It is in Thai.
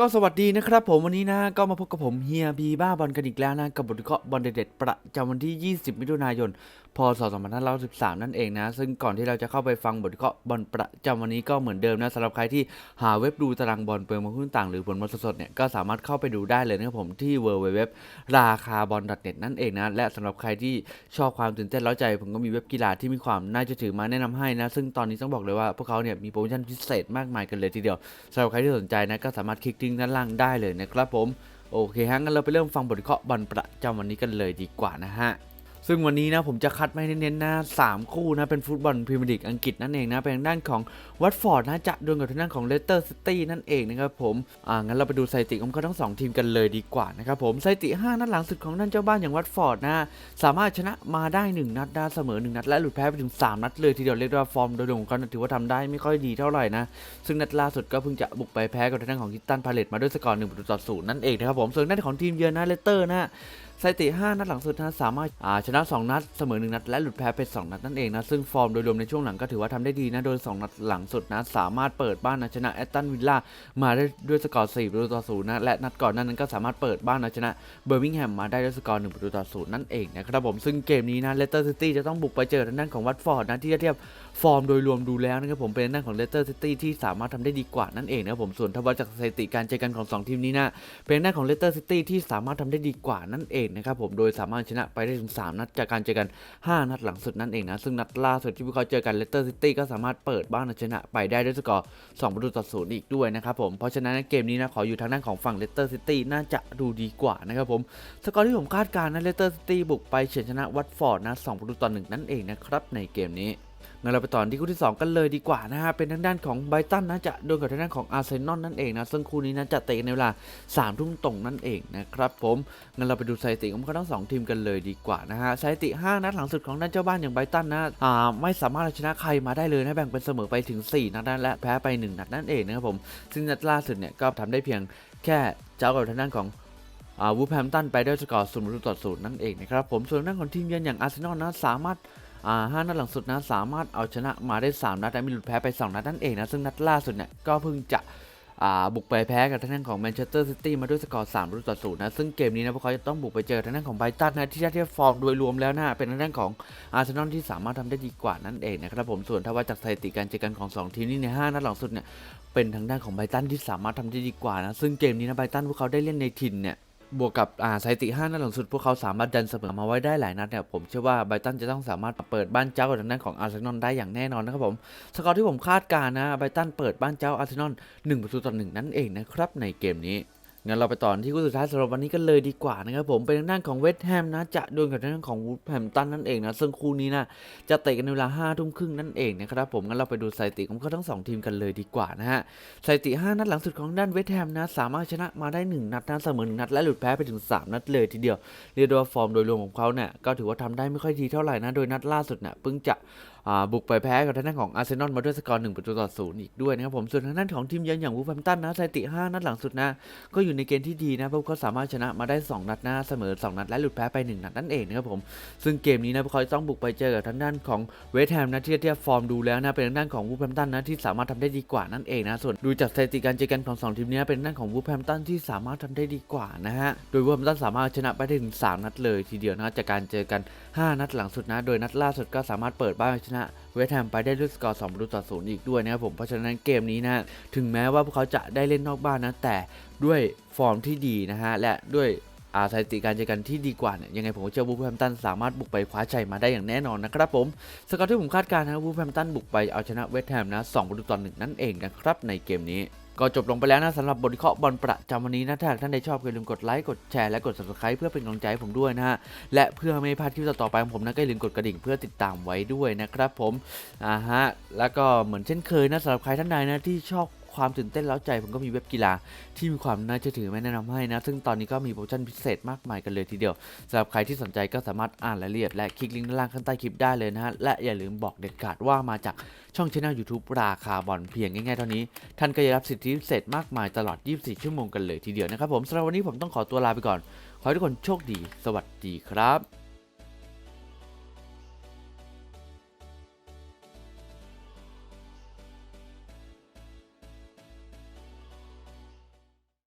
ก็สวัสดีนะครับผมวันนี้นะก็มาพบกับผมเฮียบีบ้าบอลกันอีกแล้วนะ กับบทวิเคราะห์บอลเด็ดๆประจำวันที่ 20 มิถุนายน พศ 2513 นั่นเองนะ ซึ่งก่อนที่เราจะเข้าไปฟังบทวิเคราะห์บอลประจำวันนี้ก็เหมือนเดิมนะสำหรับใครที่หาเว็บดูตารางบอลเปิดมาหุ้นต่างหรือผลบอลสดๆเนี่ยก็สามารถเข้าไปดูได้เลยนะครับผมที่ www ราคาบอล .net นั่นเองนะและสำหรับใครที่ชอบความตื่นเต้นร้าใจ ผมก็มีเว็บกีฬาที่มีความน่าจะถือมาแนะนำให้นะซึ่งตอนนี้ต้องบอกเลยว่าพวกเขาเนี่ยมีโปรโมชั่นพิเศษมากมายกันเลยทีเดียวสำหรับใครที่สนใจนะก็สามารถคลิกลิงก์ด้านล่างได้เลยนะครับผม โอเคฮะงั้นเราไปเริ่มฟังบทวิเคราะห์บอลประจำวันนี้กันเลยดีกว่านะฮะ ซึ่งวันนี้นะผมจะคัดมาเน้นๆนะสามคู่นะเป็นฟุตบอลพรีเมียร์ลีกอังกฤษนั่นเองนะเป็นทางด้านของวัตฟอร์ดนะจะดวลกับทางด้านของเลสเตอร์ซิตี้นั่นเองนะครับผมอ่างั้นเราไปดูสถิติของเขาทั้งสองทีมกันเลยดีกว่านะครับผมสถิติ5นัดหลังสุดของด้านเจ้าบ้านอย่างวัตฟอร์ดนะสามารถชนะมาได้ 1 นัดได้เสมอ 1 นัด และหลุดแพ้ไปถึง 3 นัดเลยทีเดียวเรียกว่าฟอร์มโดยรวมของเขาถือว่าทำได้ไม่ค่อยดีเท่าไหร่นะซึ่งนัดล่าสุดก็เพิ่งจะบุกไปแพ้กับทางด้านของคิตตันพาเลตมาด้วยสกอร์1ประตูต่อ0นั่นเองนะครับผมส่วนด้านของทีมเยือนนะเลสเตอร์นะ สถิติ 5 นัดหลังสุดนะสามารถาชนะ 2 นัดเสมอ 1 นัด และหลุดแพ้ไป2นัดนั่นเองนะซึ่งฟอร์มโดยรวมในช่วงหลังก็ถือว่าทำได้ดีนะโดย 2 นัดหลังสุดนะสามารถเปิดบ้านนะชนะแอตตันวิลล่ามาได้ด้วยสกอร์4ประตูต่อ0นะและนัดก่อนนั้นนั้นก็สามารถเปิดบ้านนะชนะเบอร์มิงแฮมมาได้ด้วยสกอร์1ประตูต่อ0นั่นเองนะครับผมซึ่งเกมนี้นะเลสเตอร์ซิตี้จะต้องบุกไปเจอทางด้านของวัตฟอร์ดนะที่จะเทียบฟอร์มโดยรวมดูแล้วนะครับผมเป็นด้านของเลสเตอร์ซิตี้ที่สามารถทำได้ดีกว่านั่นเองนะครับผมส่วนถ้าวัดจากสถิติการเจอกันของสองทีมนี้นะเป็นหน้าของเลสเตอร์ซิตี้ที่สามารถทำได้ดีกว่านั่นเองนะครับผมโดยสามารถชนะไปได้ถึง 3 นัดจากการเจอกัน 5 นัดหลังสุดนั่นเองนะซึ่งนัดล่าสุดที่พวกเขาเจอกันเลสเตอร์ซิตี้ก็สามารถเปิดบ้านชนะไปได้ด้วยสกอร์2ประตูต่อศูนย์อีกด้วยนะครับผมเพราะฉะนั้นเกมนี้นะขออยู่ทางด้านของฝั่งเลสเตอร์ซิตี้น่าจะดูดีกว่านะครับผมสกอร์ที่ผมคาดการณ์นะเลสเตอร์ซิตี้บุกไปเฉือนชนะวัตฟอร์ดนะ2ประตูต่อหนึ่งนั่นเองนะครับในเกมนี้ งั้นเราไปต่อที่คู่ที่ 2 กันเลยดีกว่านะฮะ เป็นทางด้านของไบรตันนะจะโดนกับทางด้านของอาร์เซนอลนั่นเองนะ ซึ่งคู่นี้นะจะเตะในเวลา3ามทุ่มตรงนั่นเองนะครับผม งั้นเราไปดูสถิติของเขาทั้งสองทีมกันเลยดีกว่านะฮะ สถิติ 5 นัดหลังสุดของด้านเจ้าบ้านอย่างไบรตันนะ อ่า ไม่สามารถเอาชนะใครมาได้เลยนะ แบ่งเป็นเสมอไปถึง 4 นัดนะและแพ้ไป 1 นัดนั่นเองนะครับผม ซึ่งนัดล่าสุดเนี่ยก็ทำได้เพียงแค่เจ้ากับทางด้านของอ่าวูฟแฮมตันไปด้วยสกอร์ศูนย์ตูต่อศูนย์นั่นเองนะครับผม ส่วนด้านของทีมเยือนอย่างอาร์เซนอลนะสามารถ อ่าห้านัดหลังสุดนะสามารถเอาชนะมาได้ 3 นัดและมีหลุดแพ้ไป 2 นัดนั่นเองนะซึ่งนัดล่าสุดเนี่ยก็เพิ่งจะบุกไปแพ้กับทางด้านของแมนเชสเตอร์ซิตี้มาด้วยสกอร์3ประตูต่อศูนย์นะซึ่งเกมนี้นะพวกเขาจะต้องบุกไปเจอทางด้านของไบตันนะที่ถ้าเทียบฟอร์มโดยรวมแล้วนะเป็นทางด้านของอาร์เซนอลที่สามารถทำได้ดีกว่านั่นเองนะครับผมส่วนถ้าว่าจากสถิติการเจอกันของสองทีมนี้ในห้านัดหลังสุดเนี่ยเป็นทางด้านของไบตันที่สามารถทำได้ดีกว่านะซึ่งเกมนี้นะไบตันพวกเขาได้เล่นในถิ่นเนี่ย บวกกับอ่าสถิติ5นัดหลังสุด พวกเขาสามารถดันเสมอมาไว้ได้หลายนัดเนี่ยผมเชื่อว่าไบรตันจะต้องสามารถเปิดบ้านเจ้าทางด้านของอาร์เซนอลได้อย่างแน่นอนนะครับผมสกอร์ที่ผมคาดการณ์นะไบรตันเปิดบ้านเจ้าอาร์เซนอล1ประตูต่อ1นั่นเองนะครับในเกมนี้ งั้นเราไปต่อที่คู่สุดท้ายสำหรับวันนี้กันเลยดีกว่านะครับผมเป็นทางด้านของเวสต์แฮมนะจะดวลกับทางด้านของวูฟแฮมตันนั่นเองนะซึ่งคู่นี้นะจะเตะกันในเวลา5ทุ่มครึ่งนั่นเองนะครับผมงั้นเราไปดูสถิติของเขาทั้งสองทีมกันเลยดีกว่านะฮะสถิติ5นัดหลังสุดของด้านเวสต์แฮมนะสามารถชนะมาได้1นัดนะเสมอ1นัดและหลุดแพ้ไปถึง3นัดเลยทีเดียวเรียกได้ว่าฟอร์มโดยรวมของเขาเนี่ยก็ถือว่าทำได้ไม่ค่อยดีเท่าไหร่นะโดยนัดล่าสุดเนี่ยเพิ่งจะ บุกไปแพ้กับทางด้านของอาร์เซนอลมาด้วยสกอร์1ประตูต่อศูนย์อีกด้วยนะครับผมส่วนทางด้านของทีมเยือนอย่างวูฟแฮมตันนะสถิติ 5 นัดหลังสุดนะ ก็อยู่ในเกณฑ์ที่ดีนะเพราะเขาสามารถชนะมาได้ 2 นัดนะเสมอ 2 นัด และหลุดแพ้ไป 1 นัดนั่นเองนะครับผมซึ่งเกมนี้นะพวกเขาจะต้องบุกไปเจอกับทางด้านของเวสต์แฮมนะที่เทียบฟอร์มดูแล้วนะเป็นทางด้านของวูฟแฮมตันนะที่สามารถทำได้ดีกว่านั่นเองนะส่วนดูจากสถิติการเจอกันของสองทีมนี้เป็นทางด้านของวูฟแฮมตันที่สามารถทำได้ดีกว่านะฮะโดยวูฟแฮมตันสามารถชนะไปถึง 3 นัดเลยทีเดียวนะจากการเจอกัน 5 นัดหลังสุดนะ โดยนัดล่าสุดก็สามารถเปิดบ้านชนะเวสต์แฮมไปได้ด้วยสกอร์2ประตูต่อศูนย์อีกด้วยนะครับผมเพราะฉะนั้นเกมนี้นะถึงแม้ว่าพวกเขาจะได้เล่นนอกบ้านนะแต่ด้วยฟอร์มที่ดีนะฮะและด้วยอาสถิติการเจอกันที่ดีกว่าเนี่ยยังไงผมเชื่อวูฟแฮมตันสามารถบุกไปคว้าชัยมาได้อย่างแน่นอนนะครับผมสกอร์ที่ผมคาดการณ์นะวูฟแฮมตันบุกไปเอาชนะเวสต์แฮมนะ2ประตูต่อหนึ่งนั่นเองนะครับในเกมนี้ ก็จบลงไปแล้วนะสำหรับบทวิเคราะห์บอลประจำวันนี้นะถ้าท่านใดชอบอย่าลืมกดไลค์กดแชร์และกด subscribe เพื่อเป็นกำลังใจให้ผมด้วยนะฮะและเพื่อไม่พลาดคลิปต่อๆไปของผมนะก็อย่าลืมกดกระดิ่งเพื่อติดตามไว้ด้วยนะครับผมอ่าฮะแล้วก็เหมือนเช่นเคยนะสำหรับใครท่านใดนะที่ชอบ ความตื่นเต้นเล้าใจผมก็มีเว็บกีฬาที่มีความน่าเชื่อถือมาแนะนำให้นะ ซึ่งตอนนี้ก็มีโปรโมชั่นพิเศษมากมายกันเลยทีเดียวสำหรับใครที่สนใจก็สามารถอ่านรายละเอียดและคลิกลิงก์ด้านล่างข้างใต้คลิปได้เลยนะฮะและอย่าลืมบอกเด็ดขาดว่ามาจากช่องช anel YouTube ราคาบอลเพียงง่ายๆเท่านี้ ท่านก็จะรับสิทธิพิเศษมากมายตลอด 24 ชั่วโมงกันเลยทีเดียวนะครับผมสำหรับวันนี้ผมต้องขอตัวลาไปก่อน ขอให้ทุกคนโชคดี สวัสดีครับ